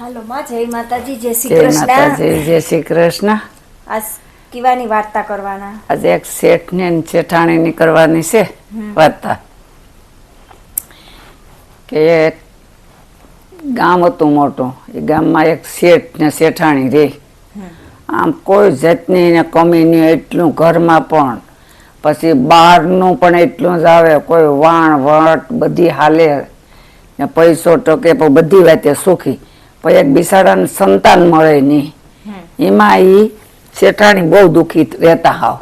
હાલો માં જય માતાજી જય શ્રી જય કૃષ્ણ. માતાજી જય શ્રી કૃષ્ણ. આજ કીવાની વાર્તા કરવાના. આજે એક શેઠ ને જેઠાણીની કરવાની છે વાર્તા. કે ગામ હતું મોટું એ ગામમાં એક શેઠ ને શેઠાણી રહી આમ કોઈ જાતની એને કમી નહીં એટલું ઘરમાં પણ. પછી બહારનું પણ એટલું જ આવે કોઈ વાણ વટ બધી હાલે. પૈસો ટકે પણ બધી વાતે સુખી. પણ એક બિસાડાને સંતાન મળે નહીં. એમાં એ શેઠાણી બહુ દુઃખી રહેતા હાવ.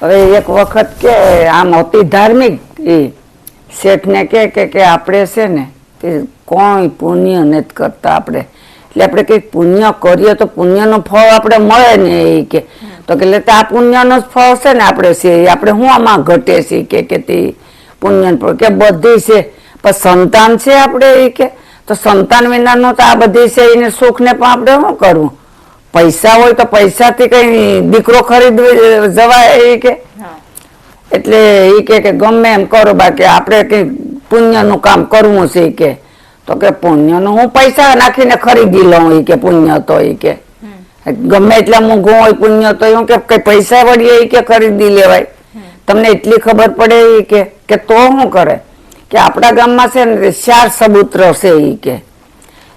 હવે એક વખત કે આમ અતિ ધાર્મિક એ શેઠને કે કે કે આપણે છે ને તે કોઈ પુણ્ય નથી કરતા આપણે. એટલે આપણે કંઈક પુણ્ય કરીએ તો પુણ્યનો ફળ આપણે મળે ને એ કે. તો કે એટલે આ પુણ્યનો જ ફળ છે ને આપણે છે આપણે શું આમાં ઘટે છે કે કે તે પુણ્ય કે બધી છે. પણ સંતાન છે આપણે એ કે. તો સંતાન વિનાનું તો આ બધી છે એને સુખને પણ આપણે શું કરવું પૈસા હોય તો પૈસાથી કઈ દીકરો ખરીદવી જવાય એ કે? એટલે એ કે કે ગમે એમ કરો બાકી આપણે કઈ પુણ્યનું કામ કરવું છે કે. તો કે પુણ્યનું હું પૈસા નાખીને ખરીદી લઉં એ કે પુણ્ય તો એ કે. ગમે એટલા મોંઘું હોય પુણ્ય તો એવું કે કઈ પૈસા વળીએ એ કે ખરીદી લેવાય. તમને એટલી ખબર પડે એ કે કે તો શું કરે? કે આપણા ગામમાં છે ને ચાર સબૂત્ર છે એ કે.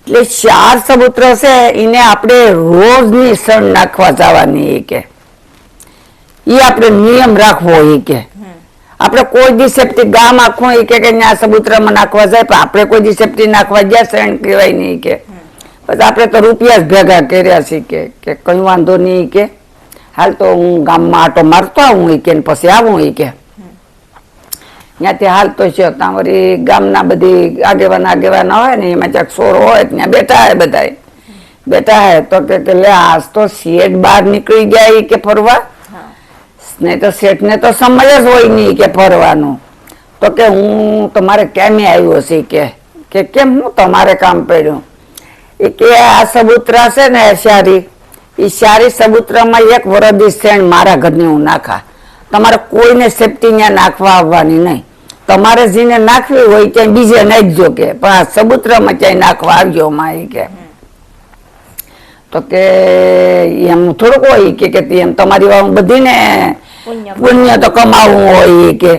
એટલે ચાર સબૂત્ર છે એને આપણે રોજની સણ નાખવા જવાની એ કે. એ આપણે નિયમ રાખવો એ કે. આપણે કોઈ દી સેફટી ગામ આખું એ કે આ સબૂત્રમાં નાખવા જાય, પણ આપણે કોઈ દી સેફટી નાખવા ગયા સણ કહેવાય નહીં કે. પછી આપણે તો રૂપિયા જ ભેગા કર્યા છે કે કે કંઈ વાંધો નહીં કે. હાલ તો હું ગામમાં આટો મારતો આવું એ કે પછી આવું એ કે. ત્યાંથી હાલતો છે. ત્યાં વળી ગામના બધી આગેવાન આગેવાન હોય ને એમાં ચાક સોર હોય ત્યાં બેઠા હે બધા બેઠા હે તો કે લે આજ તો શેઠ બહાર નીકળી ગયા કે ફરવા? નહીં તો શેઠ ને તો સમજ જ હોય નહીં કે ફરવાનું. તો કે હું તમારે કેમે આવ્યો છે કે? કે કેમ હું તમારે કામ પડ્યું? એ કે આ સબૂતરા છે ને શારી. એ શારી સબૂતરામાં એક વરદી શેણ મારા ઘરની હું નાખા. તમારે કોઈને સેફટી ત્યાં નાખવા આવવાની નહીં. તમારે જેને નાખવી હોય ત્યાં બીજે નાખજો કે પણ આ સબૂતરામાં ક્યાંય નાખવા આવજો માં કે. તો કે એમ થોડુંક હોય કે કે એમ તમારી વાવ બધીને પુણ્ય. પુણ્ય તો કમાવવું હોય કે.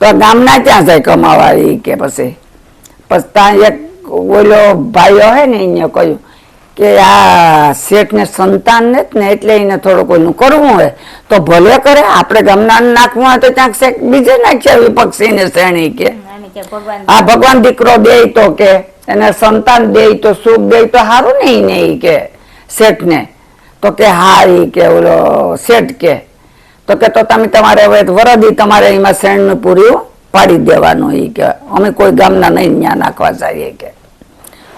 તો ગામના ક્યાં જાય કમાવા કે પછી. પછી ત્યાં એક ઓલો ભાઈઓ હે ને અહીંયા કહ્યું કે આ શેઠ ને સંતાન ને જ ને એટલે એને થોડું કોઈનું કરવું હોય તો ભલે કરે. આપણે ગામના નાખવું હોય તો ક્યાંક શેઠ બીજે નાખશે વિપક્ષી ને શ્રેણી કે. આ ભગવાન દીકરો દે તો કે. એને સંતાન દે તો સુખ દે તો સારું નહીં ને એ કે શેઠ ને તો કે હા એ કે ઓલો શેઠ કે. તો કે તો તમે તમારે હવે વરદી તમારે એમાં શેણનું પૂર્યું પાડી દેવાનું એ કે. અમે કોઈ ગામના નહીં ત્યાં નાખવા જઈએ કે.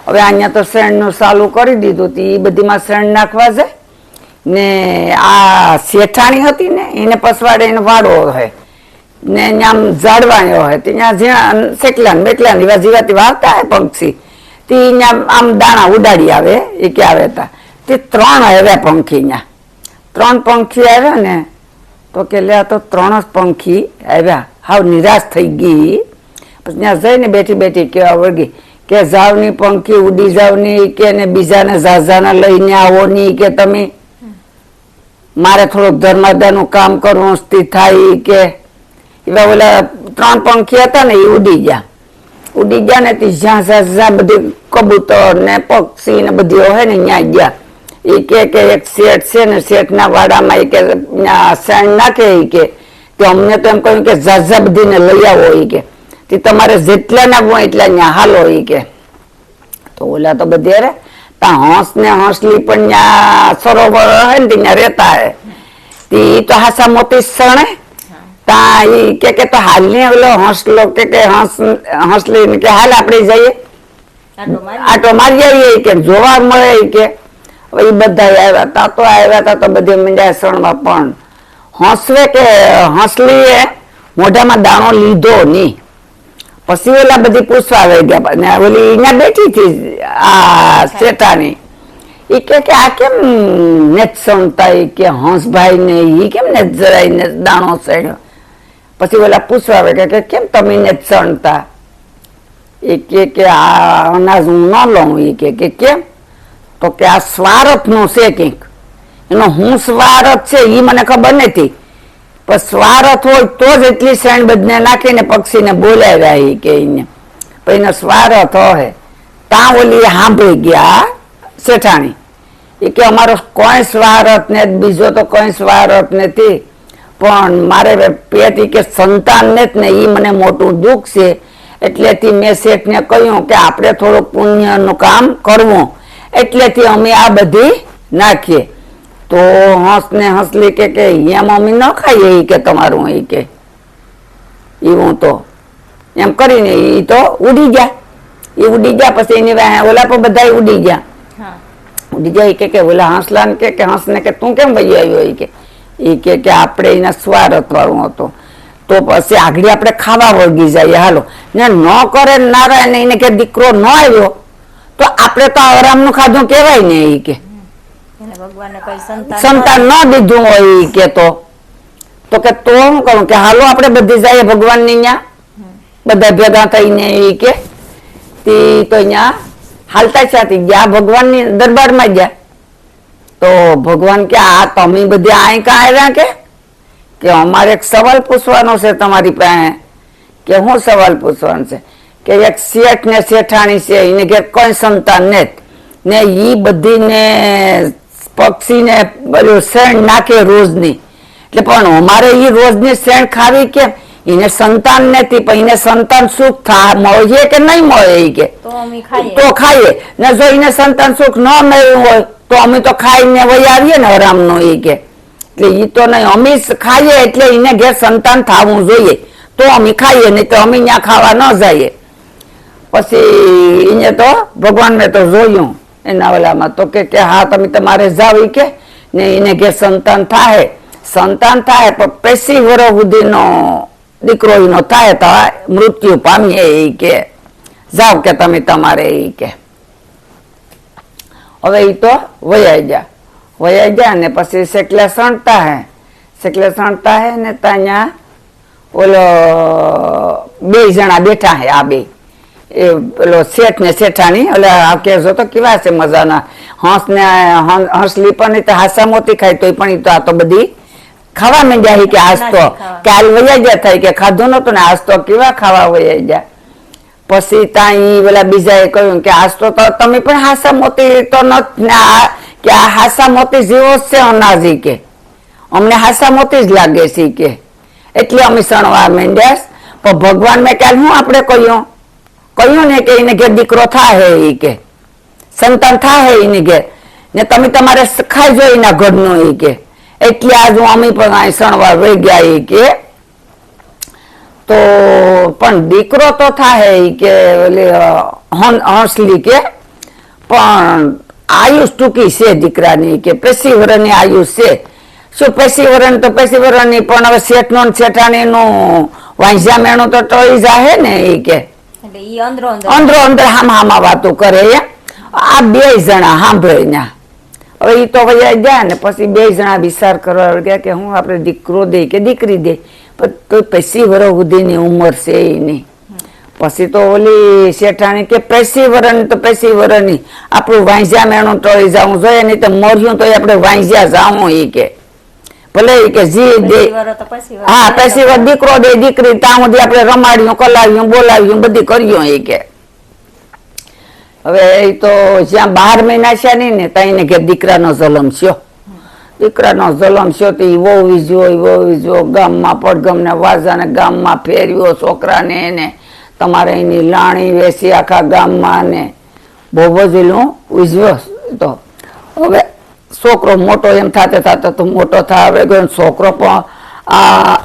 હવે અહીંયા તો શેણનું સાલું કરી દીધું હતું એ બધીમાં શેણ નાખવા જાય. ને આ શેઠાણી હતી ને, એને પસવાડે એને વાડો હોય. ને આમ ઝાડવાયો હોય. ત્યાં જ્યાં શેકલા ને બેકલા ને એવા જીવાતી વાવતા હોય પંખી. તે ત્યાં આમ દાણા ઉડાડી આવે, એ કે આવે તા. તે ત્રણ આવ્યા પંખી ત્યાં ત્રણ પંખી આવ્યા ને, તો કે લે તો ત્રણ જ પંખી આવ્યા. હાવ નિરાશ થઈ ગઈ. પછી ત્યાં જઈને બેઠી બેઠી કેવા વળગી. કે જાવની પંખી ઉડી જાવની કે ને બીજાને ઝાઝાના લઈને આવો ની કે તમે? મારે થોડુંક ધર્માદાનું કામ કરવું સ્થિત થાય કે. એવા ઓલા ત્રણ પંખી હતા ને એ ઉડી ગયા. ઉડી ગયા ને તે જ્યાં જ્યાં બધી કબૂતર ને પક્ષી ને બધી હોય ને ત્યાં ગયા. એ કે કે એક શેઠ છે ને શેઠના વાડામાં એ કે શેણ નાખે એ કે. અમને તો એમ કહ્યું કે ઝાઝા બધીને લઈ આવો એ કે. તે તમારે જેટલા નાખવું હોય એટલા ત્યાં હાલો એ કે. તો ઓલા તો બધે રે ત્યાં હંસ ને હંસલી પણ ત્યાં સરોવર હે ને ત્યાં રહેતા હે. તે તો હાસા મોટી સણે. તા એ કે કે તો હાલ ને ઓલો હંસલો કે કે હંસ હંસલી કે હાલ આપણે જઈએ. આટો મારી આવીએ કે જોવા મળે કે. હવે એ બધા આવ્યા તા તો આવ્યા તા તો બધે મંડ્યા સણમાં પણ. હંસવે કે હંસલીએ મોઢામાં દાણો લીધો નહીં પછી ઓલા બધી પૂછવા લઈ ગયા ને ઓલી અહીંયા બેઠી હતી આ શેઠાની એ કે કે આ કેમ નેત સણતા ઈ કે હંસભાઈ ને એ કેમ ને જરાય ને દાણો સણ્યો પછી ઓલા પૂછવા આવે કે કે કેમ તમે ને સણતા એ કે કે આ અનાજ હું ન લઉં એ કે કે કેમ? તો કે આ સ્વાર્થનું છે કંઈક. એનો હું સ્વાર્થ છે એ મને ખબર નથી. પણ સ્વાર્થ હોય તો જ એટલી શેણ બધને નાખીને પક્ષીને બોલાવ્યા એ કે એને પણ એનો સ્વાર્થ હોય. ત્યાં ઓલી સાંભળી ગયા શેઠાણી. એ કે અમારો કોઈ સ્વાર્થ ને બીજો તો કોઈ સ્વાર્થ નથી. પણ મારે પેટ કે સંતાન ને જ ને એ મને મોટું દુઃખ છે. એટલેથી મેં શેઠને કહ્યું કે આપણે થોડુંક પુણ્યનું કામ કરવું. એટલેથી અમે આ બધી નાખીએ. તો હંસ ને હંસલી કે કે એમ મમ્મી ન ખાઈએ એ કે તમારું એ કે. એવું તો. એમ કરીને એ તો ઉડી ગયા. એ ઉડી ગયા પછી એની વાંહે ઓલા પણ બધા ઉડી ગયા. ઉડી ગયા કે કે ઓલા હંસલાને કે કે હંસને કે તું કેમ ભાઈ આવ્યો એ કે. એ કે કે આપણે એના સ્વાર્થ વાળું હતો. તો પછી આગળ આપણે ખાવા વળગી જઈએ. હાલો. ને ન કરે ને નારાયણ એને કે દીકરો ન આવ્યો તો આપણે તો આરામનું ખાધું કહેવાય ને એ કે. સંતાન સંતાન ન દીધું હોય ઈ કે તો કે તો હું કહું કે હાલો આપણે બધી જઈએ ભગવાનની ત્યાં બધા ભેગા થઈને ઈ કે. તી તો અહીંયા હાલતા ચાતી ગયા, ભગવાનની દરબારમાં ગયા. તો ભગવાન કે, આ તમે બધી આય કાં આવ્યા કે? કે અમારે એક સવાલ પૂછવાનો છે તમારી પાસે. કે શું સવાલ પૂછવાનો છે? કે એક શેઠ ને શેઠાણી છે, એને કે કોઈ સંતાન ને ને એ બધીને પક્ષીને બધું શેણ નાખે રોજની. એટલે પણ અમારે ઈ રોજની શેણ ખાવી કેમ એને સંતાન નથી પણ એને સંતાન સુખ થા મળે કે નહીં મળે કે? તો ખાઈએ. ને જો એને સંતાન સુખ ન મળ્યું હોય તો અમે તો ખાઈને વહી આવીએ ને આરામનો એ કે. એટલે એ તો નહીં અમે ખાઈએ એટલે એને ઘેર સંતાન થવું જોઈએ. તો અમે ખાઈએ નહીં તો અમે ત્યાં ખાવા ન જઈએ. પછી એને તો ભગવાન મેં તો જોયું. એના ઓલામાં તો કે હા, તમે તમારે જાવ કે. ને એને કે, સંતાન થાય સંતાન થાય પણ પેસી વર્ષ સુધીનો દીકરો એનો થાય તો મૃત્યુ પામીએ એ કે. જાવ કે તમે તમારે એ કે. હવે એ તો વયા ગયા. વયા ગયા ને પછી શેકલે સણતા હે શેકલે સણતા હે ને ત્યાં ઓલો બે જણા બેઠા હે, આ બે. એ પેલો શેઠ ને શેઠાણી એટલે આ કહેશો તો કેવા છે મજાના. હંસ ને હંસલી પણ તો હાસા મોતી ખાય તોય પણ તો આ તો બધી ખાવા માંડ્યા કે આજ તો. કાલ વયા ગયા થાય કે ખાધું નતું ને આજ તો કેવા ખાવા વયા ગયા પછી ત્યાં પેલા બીજાએ કહ્યું કે આજ તો તમે પણ હાસા મોતી તો નથી કે આ હાસા મોતી જેવો છે અનાજી કે. અમને હાસા મોતી જ લાગે છે કે. એટલે અમે સણવા માંડ્યા પણ ભગવાન મેં ક્યારે હું આપણે કહ્યું? કહ્યું ને કે એને ઘેર દીકરો થાય એ કે. સંતાન થાય એને ઘેર. ને તમે તમારે ખાઈ જો એના ઘરનો એ કે. એટલે આજ હું અમે પણ અહીં સણવા રહી ગયા એ કે. તો પણ દીકરો તો થાય એ કે હંસલી કે. પણ આયુષ ટૂંકી છે દીકરાની કે. પેસી વર્ષની આયુષ છે. શું પેશીવરણ? તો પેશીવરણની પણ હવે શેઠનો ને શેઠાણીનું વાંઝ્યા મેણું તો ટળી જાહે ને એ કે. અંદરો અંદર. હામ હામા વાતો કરે. આ બે જણા સાંભળે ન્યા. હવે એ તો વયા ગયા ને પછી બે જણા વિચાર કરવા ગયા કે હું આપણે દીકરો દે કે દીકરી દે પણ પૈસી વર્ષ સુધીની ઉંમર છે એની પછી તો ઓલી શેઠાણી કે પૈસી વરની તો પૈસી વરની આપણું વાંઝ્યા મેણું ટળી જવું જોઈએ, નહીં તો મર્યું તો આપણે વાંઝ્યા જાવું એ કે. ભલે કે જી દે. હા પછી વાર દીકરો દે દીકરી ત્યાં સુધી આપણે રમાડ્યું કલાવ્યું બોલાવ્યું બધી કર્યું એ કે. હવે એ તો જ્યાં બાર મહિના છે નહીં ને ત્યાં એને કે દીકરાનો જલમ થયો. દીકરાનો જલમ થયો તો એ વહુ વીજ્યો એ વહુ વીજ્યો ગામમાં પડગમને વાજાને ગામમાં ફેરવ્યો છોકરાને એને. તમારે એની લાણી વેસી આખા ગામમાં ને. બહુ બધું ઉજવ્યો તો. હવે છોકરો મોટો એમ થાતે થાતે તો મોટો થાય ગયો છોકરો પણ આ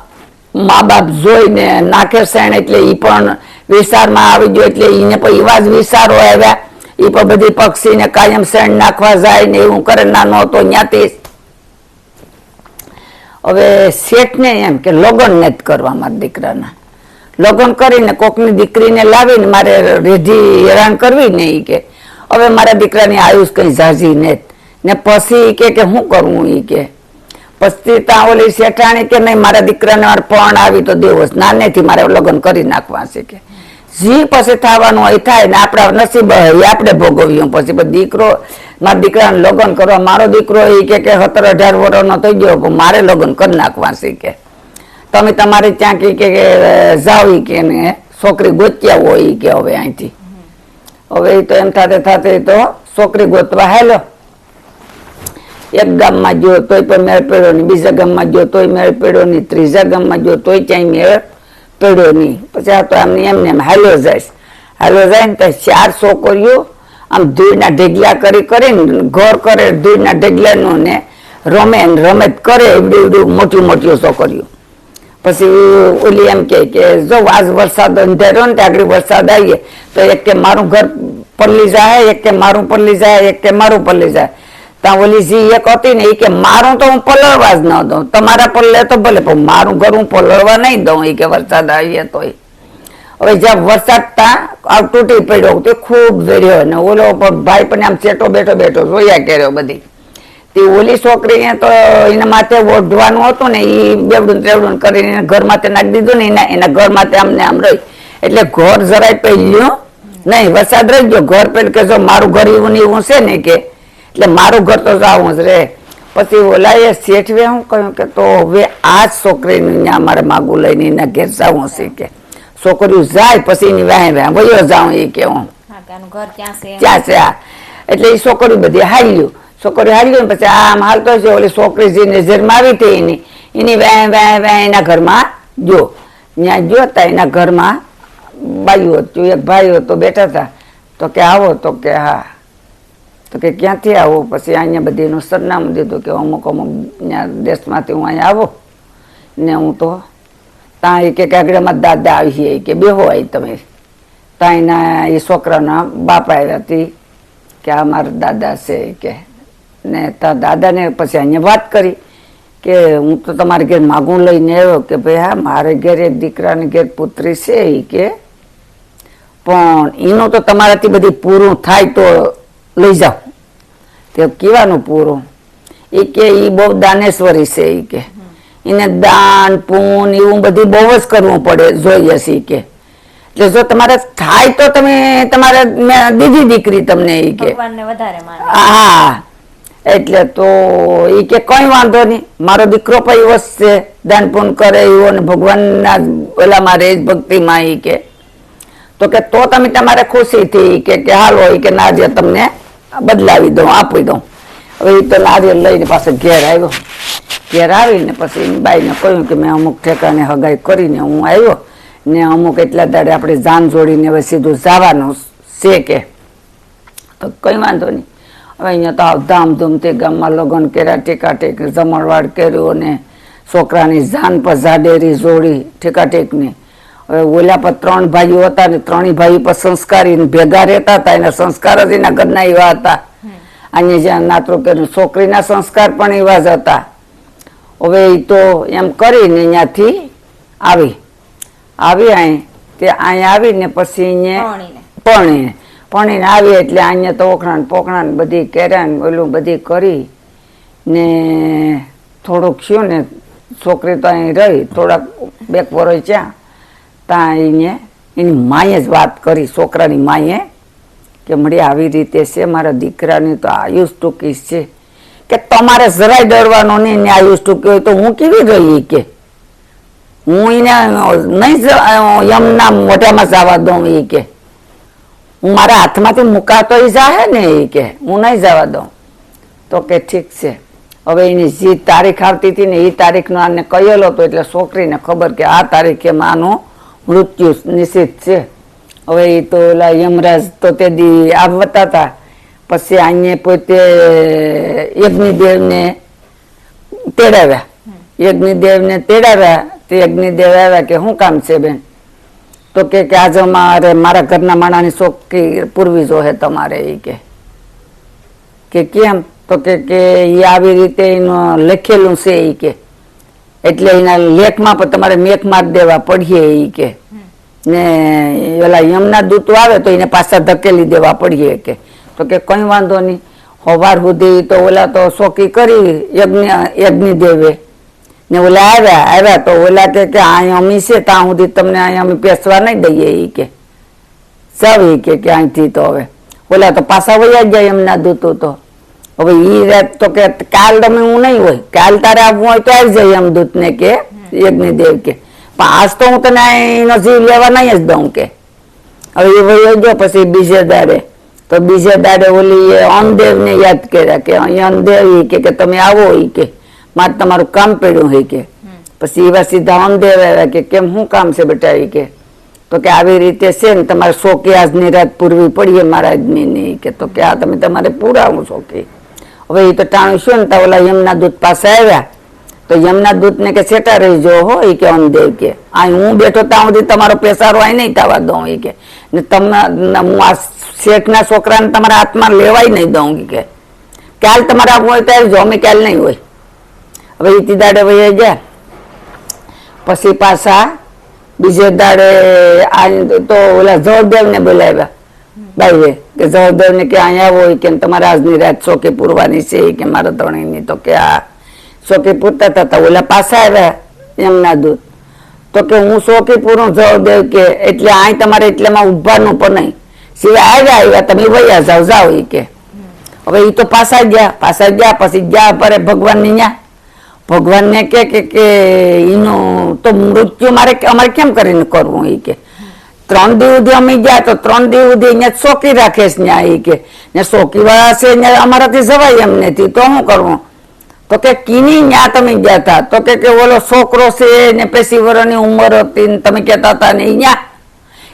મા બાપ જોઈને નાખે શેણ એટલે એ પણ વિસ્તારમાં આવી ગયો એટલે એને પણ એવા જ વિસ્તારો આવ્યા એ પણ બધી પક્ષીને કાયમ શેણ નાખવા જાય ને એવું કરે નાનો હતો ત્યાંથી હવે શેઠને એમ કે લગ્ન ને જ કરવા મારા દીકરાના. લગ્ન કરીને કોકની દીકરીને લાવીને મારે રેઢી હેરાન કરવી ને ઈ કે, હવે મારા દીકરાની આયુષ કંઈ ઝાઝી ને જ. ને પછી કે કે શું કરવું ઈ કે? પછી ત્યાં ઓલી શેઠાણી કે નહીં, મારા દીકરાને પણ આવી તો દેવો નાનેથી મારે લગ્ન કરી નાખવા છે કે. જી પછી થવાનું હોય થાય ને આપણા નસીબ આપણે ભોગવ્યું પછી દીકરો, મારા દીકરાને લગ્ન કરવા, મારો દીકરો એ કે કે સત્તર અઢાર વર્ષનો થઈ ગયો મારે લગ્ન કરી નાખવા કે. તમે તમારે ત્યાં કે કે ઈ કે ને છોકરી ગોત્યા હોય કે હવે અહીંથી. હવે એ તો એમ થાતે થાતે તો છોકરી ગોતવા હેલો એક ગામમાં જો તોય પણ મેળ પડ્યો નહીં. બીજા ગામમાં જો તોય મેળ પડ્યો નહીં. ત્રીજા ગામમાં જો તોય ક્યાંય મેળ પડ્યો નહીં. પછી આ તો આમ એમને એમ હાલો જાય હાલો જાય ને તો ચાર છોકરીઓ આમ ધૂળના ઢેગલા કરી કરીને ઘર કરે, ધૂળના ઢેગલાનું ને રમે ને રમે કરે. એવડી એવડી મોટી મોટી છોકરીઓ પછી ઓલી એમ કે જો આજ વરસાદ અંધેરો ને આગળ વરસાદ આવીએ, તો એક કે મારું ઘર પલ્લી જાય, એક કે મારું પલ્લી જાય, એક કે મારું પલ્લી જાય. ત્યાં ઓલી જી એક હતી ને એ કે મારું તો હું પલળવા જ ન દઉં. તમારા પલળે તો ભલે, પણ મારું ઘર હું પલળવા નહીં દઉં. એ કે વરસાદ આવીએ તોય. હવે જ્યાં વરસાદ ત્યાં તૂટી પડ્યો. તે ખૂબ વેર્યો ને ઓલો ભાઈ પણ આમ ચેટો બેઠો બેઠો જોયા કર્યો બધી. તે ઓલી છોકરીને તો એના માથે ઓઢવાનું હતું ને એ બેવડું ત્રેવડું કરીને ઘર માથે નાખી દીધું ને એના એના ઘર આમને આમ રહી. એટલે ઘર જરાય પહેલ્યું નહીં. વરસાદ રહી ગયો. ઘર પહેલ કે જો મારું ઘર એવું ને એવું છે ને કે એટલે મારું ઘર તો જાવું જ રે. પછી ઓલાએ શેઠવે હું કહ્યું કે તો હવે આ જ છોકરીને ત્યાં મારે માગું લઈને એના ઘેર જાવું છે કે. છોકરીઓ જાય પછી એની વાહે વાહે વયો જાઉં એ કે હું. ત્યાં છે આ? એટલે એ છોકરી બધી હાલ્યું. છોકરી હાલ્યું ને પછી આમ હાલતો છે ઓલી છોકરી જે નજરમાં આવી હતી એની એની વાહે વાહે વાહે એના ઘરમાં જો ત્યાં જોતા એના ઘરમાં બાયું હતું એક ભાઈ તો બેઠા હતા તો કે આવો તો કે હા. તો કે ક્યાંથી આવો? પછી અહીંયા બધી એનું સરનામું દીધું કે અમુક અમુક દેશમાંથી હું અહીંયા આવો. ને હું તો ત્યાં કે આગળમાં દાદા આવી કે બેહો આવી તમે. ત્યાં એના એ છોકરાના બાપ આવ્યા હતી કે આ મારા દાદા છે કે. ને ત્યાં દાદાને પછી અહીંયા વાત કરી કે હું તો તમારા ઘેર માગું લઈને આવ્યો કે ભાઈ હા, મારે ઘેર એક દીકરાની ઘેર પુત્રી છે એ કે. પણ એનું તો તમારાથી બધી પૂરું થાય તો લઈ જાઓ. તે કહેવાનું પૂરું. એ કે એ બહુ દાનેશ્વરી છે એ કે. એને દાન પૂન એવું બધું બહુ જ કરવું પડે જોઈએ છે કે. એટલે જો તમારે થાય તો તમે તમારે દીધી દીકરી તમને એ કે. હા. એટલે તો એ કે કઈ વાંધો નહીં. મારો દીકરો પણ એવો જ છે. દાન પૂન કરે એવો ને ભગવાનના ઓલામાં રહે ભક્તિમાં એ કે. તો કે તો તમે તમારે ખુશીથી ઈ કે કે હાલો એ કે ના જે તમને બદલાવી દઉં, આપી દઉં. હવે એ તો નારિયેળ લઈને પાસે ઘેર આવ્યો. ઘેર આવીને પછી એની બાઈને કહ્યું કે મેં અમુક ઠેકાને હગાઈ કરીને હું આવ્યો ને અમુક એટલા દાડે આપણે જાન જોડીને હવે સીધું જવાનું છે કે. તો કંઈ વાંધો નહીં. હવે અહીંયા તો આવ ધામધૂમથી ગામમાં લગ્ન કર્યા, ટેકાટેક, જમણવાડ કર્યું ને છોકરાની જાન પર ઝાડેરી જોડી ઠેકાટેકની ઓલા પર ત્રણ ભાઈઓ હતા ને ત્રણેય ભાઈ પર સંસ્કારી ભેગા રહેતા હતા. એના સંસ્કાર જ એના ઘરના એવા હતા. અહીંયા જ્યાં નાતરો કે છોકરીના સંસ્કાર પણ એવા જ હતા. હવે એ તો એમ કરીને અહીંયાથી આવી. આવી અહીં તે અહીંયા આવીને પછી અહીંયા પરણીને. પરણીને. પરણીને આવી એટલે અહીંયા તો ઓખણા પોખણા ને બધી કેરા ને ઓલું બધી કરી ને થોડુંક થયું ને છોકરી તો અહીં રહી. થોડાક બેક વરોય ત્યાં ત્યાં એને એની માએ જ વાત કરી, છોકરાની માએ, કે મળી આવી રીતે છે, મારા દીકરાની તો આયુષ ટૂંકી છે. કે તમારે જરાય ડરવાનો નહીં, એને આયુષ ટૂંકી હોય તો હું કેવી રહી કે? હું એને નહીં યમના મોઢામાં જવા દઉં એ કે. હું મારા હાથમાંથી મુકાતો ઈ જાહે ને એ કે, હું નહીં જવા દઉં. તો કે ઠીક છે. હવે એની જે તારીખ આવતી હતી ને એ તારીખનો આને કહેલો હતો એટલે છોકરીને ખબર કે આ તારીખે માનું મૃત્યુ નિશ્ચિત છે. હવે એ તો ઓલા યમરાજ તો તે દી આવતા હતા પછી અહીંયા પોતે યજ્ઞદેવને તેડાવ્યા. યજ્ઞદેવને તેડાવ્યા, તે યજ્ઞદેવ આવ્યા કે શું કામ છે બેન? તો કે કે આજે મારે મારા ઘરના માણાની છોકરી પૂરવી જોહે તમારે એ કે. કે કેમ? તો કે કે એ આવી રીતે એનું લખેલું છે એ કે. એટલે એના લેખમાં પણ તમારે મેઘ માર દેવા પડીએ એ કે. ને ઓલા યમના દૂતો આવે તો એને પાછા ધકેલી દેવા પડીએ કે. તો કે કઈ વાંધો નહીં. હવાર સુધી તો ઓલા તો શોકી કરી યજ્ઞ યજ્ઞ દેવે. ને ઓલા આવ્યા આવ્યા તો ઓલા કે કે અહીંયા અમી છે, ત્યાં સુધી તમને અહીંયા અમે પેસવા નહીં દઈએ એ કે. સૌ એ કે અહીંથી તો હવે. ઓલા તો પાછા વયા જાય એમના દૂતો તો. હવે ઈ રાત તો કે કાલ તમે હું નહીં હોય. કાલ તારે આવવું હોય તો આવી જાય એમ દૂત ને કે, યજ્ઞદેવ કે. પણ આજ તો હું તને એનો જીવ લેવા નહીં જ દઉં કે. હવે એ વયો ગયો પછી બીજે દાડે. તો બીજે દાડે ઓલી એ અનદેવ ને યાદ કર્યા કે અહીં અનદેવ એ કે તમે આવો એ કે. મારે તમારું કામ પડ્યું હોય કે. પછી એવા સીધા અનદેવ આવ્યા કે કેમ શું કામ છે બેટા ઈ કે. તો કે આવી રીતે છે ને તમારે શોકે આજની રાત પૂરવી પડીએ મારા આદમીની કે. તો કે આ તમે તમારે પૂરાવું શોકે. હવે એ તો ટાણું શું ને તો ઓલા યમના દૂત પાસે આવ્યા? તો યમના દૂત ને કે સેટા રહી જો હો એ કે અમદેવ કે. આ હું બેઠો ત્યાં સુધી તમારો પેસારો અહીં નહીં થવા દઉં, ઈ કે. ને તમને હું આ શેઠના છોકરાને તમારા હાથમાં લેવાય નહીં દઉં કે. કાલ તમારે હોય ત્યારે જો અમે કાલ નહીં હોય. હવે ઈ તીદાડે વહી ગયા. પછી પાછા બીજે દાડે આ તો ઓલા જળદેવ ને બોલાવ્યા. બાઈએ. કે જળદેવ કે અહીંયા ઈ કે તમારે આજની રાત ચોકી પૂરવાની છે કે મારા ધણીની તો કે આ ચોકી પૂરતા હતા ઓલા પાછા આવ્યા એમના દૂધ તો કે હું ચોકી પૂરું જળદેવ કે એટલે અહીં તમારે એટલેમાં ઊભાનું પણ નહીં. સિવાય આવ્યા આવ્યા તમે વયા જાઓ જાઓ એ કે. હવે એ તો પાછા ગયા પાછા ગયા, પછી ગયા પરે ભગવાનની ન્યા. ભગવાન ને કે કે કે એનું તો મૃત્યુ મારે, અમારે કેમ કરીને કરવું એ કે? ત્રણ દિવસ સુધી અમે ગયા તો ત્રણ દિવસ સુધી અહીંયા ચોકી રાખે છે ત્યાં કે. ને ચોકી વાળા છે અહીંયા અમારાથી જવાય એમ નથી. તો શું કરવું તો કે કીની ન્યા તમે ગયા હતા તો કે કે ઓલો છોકરો છે ને પેસી વર્ષની ઉંમર હતી ને તમે કહેતા હતા ને અહીંયા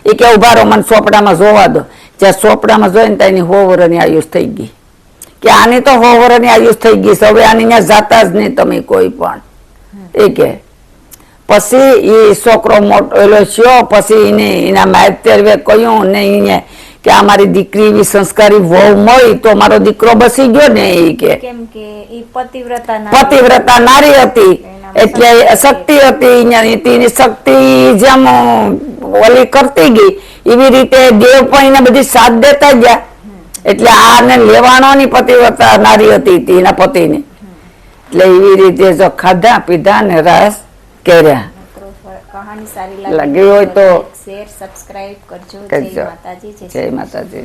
એ કે ઊભા રહો, મને ચોપડામાં જોવા દો. જ્યાં ચોપડામાં જોઈને ત્યાં એની હો વર્ષની આયુષ થઈ ગઈ. કે આની તો હો વર્ષની આયુષ થઈ ગઈ છે. હવે આની ત્યાં જાતા જ નહીં તમે કોઈ પણ. એ કે. પછી એ છોકરો મોટો એલો થયો પછી એને એના માયતેરવે કહ્યું ને એને કે આ મારી દીકરી એવી સંસ્કારી વહુ મળી તો મારો દીકરો બસી ગયો ને એ કે. પતિવ્રતા નારી હતી. એટલે શક્તિ હતી એની શક્તિ જેમ ઓલી કરતી ગઈ. એવી રીતે દેવ પણ એને બધી સાથ દેતા ગયા. એટલે આને લેવાનોની પતિવ્રતા નારી હતી એના પતિની. એટલે એવી રીતે જો ખાધા પીધા ને રસ. કર્યા કહાની સારી લાગી હોય તો શેર સબસ્ક્રાઇબ કરજો. જય માતાજી જય માતાજી.